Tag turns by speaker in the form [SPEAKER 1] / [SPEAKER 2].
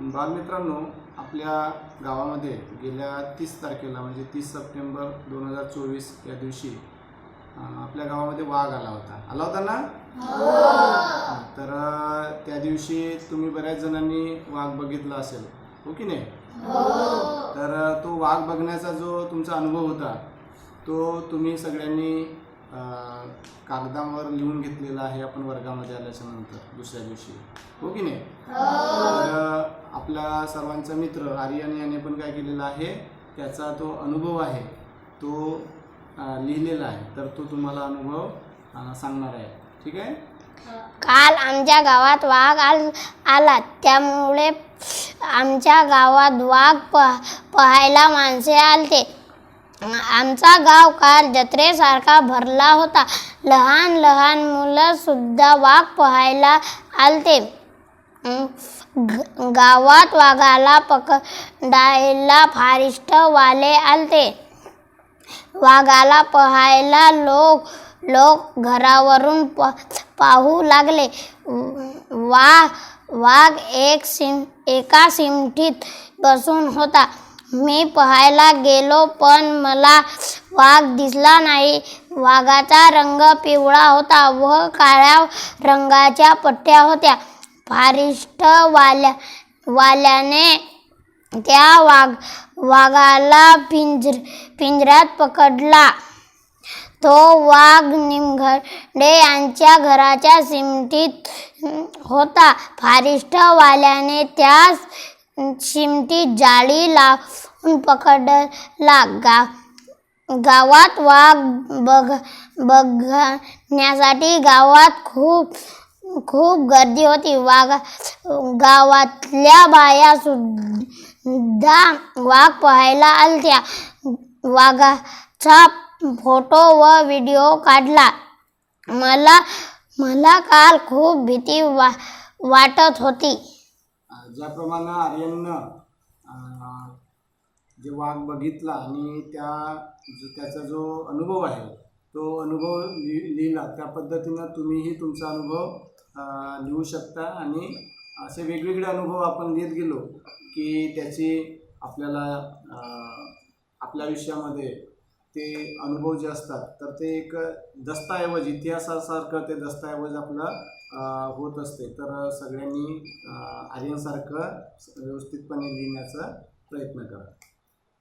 [SPEAKER 1] बालमित्रांनो आपल्या गावामध्ये गेल्या तीस तारखेला म्हणजे तीस सप्टेंबर दोन हजार चोवीस या दिवशी आपल्या गावामध्ये वाघ आला होता. आला होता ना? हां, तर त्या दिवशी तुम्ही बऱ्याच जणांनी वाघ बघितला असेल. हो की नाही? तर अं, तो वाघ बघण्याचा जो तुमचा अनुभव होता तो तुम्ही सगळ्यांनी कागदावर लिहून घेतलेला आहे आपण वर्गामध्ये आल्याच्यानंतर दुसऱ्या दिवशी. हो की नाही? तर अं, आपला सर्वांचा मित्र आर्यन याने पण काय केलेला आहे त्याचा तो अनुभव आहे तो लिहिलेला आहे. तर तो तुम्हाला अनुभव सांगणार आहे. ठीक आहे?
[SPEAKER 2] काल आमच्या गावात वाघ आल आला. त्यामुळे आमच्या गावात वाघ पह पाहायला माणसे आलते. आमचा गाव काल जत्रेसारखा भरला होता. लहान लहान मुलं सुद्धा वाघ पाहायला आलते. गावात वाघाला पकडायला फारिष्टवाले आलते. वाघाला पहायला लोक लोक घरावरून प पाहू लागले. वा वाघ एक सिम एका सिमठीत बसून होता. मी पहायला गेलो पण मला वाघ दिसला नाही. वाघाचा रंग पिवळा होता व काळ्या रंगाच्या पट्ट्या होत्या. फारिष्टवाल्या वाल्याने त्या वाघ वाघाला पिंजर पिंजऱ्यात पकडला. तो वाघ निमघडे यांच्या घराच्या सिमटीत होता. फारिष्टवाल्याने त्या शिमटीत जाळी लावून पकडला. गा गावात वाघ बघ बघण्यासाठी गावात खूप खूप गर्दी होती. वाघ गावातल्या बाया सुद्धा वाघ पाहायला आलत्या. वाघाचा फोटो व व्हिडिओ काढला. मला मला काल खूप भीती वा वाटत होती.
[SPEAKER 1] ज्याप्रमाणे आर्यननं जे वाघ बघितला आणि त्या त्याचा जो अनुभव आहे तो अनुभव लिहिला. त्या पद्धतीनं तुम्हीही तुमचा अनुभव लिहू शकता आणि असे वेगवेगळे अनुभव आपण लिहित गेलो की त्याची आपल्याला आपल्या आयुष्यामध्ये ते अनुभव जे असतात तर ते एक दस्तऐवज इतिहासासारखं ते दस्तऐवज आपलं होत असते. तर सगळ्यांनी आर्यनसारखं व्यवस्थितपणे लिहिण्याचा प्रयत्न करा.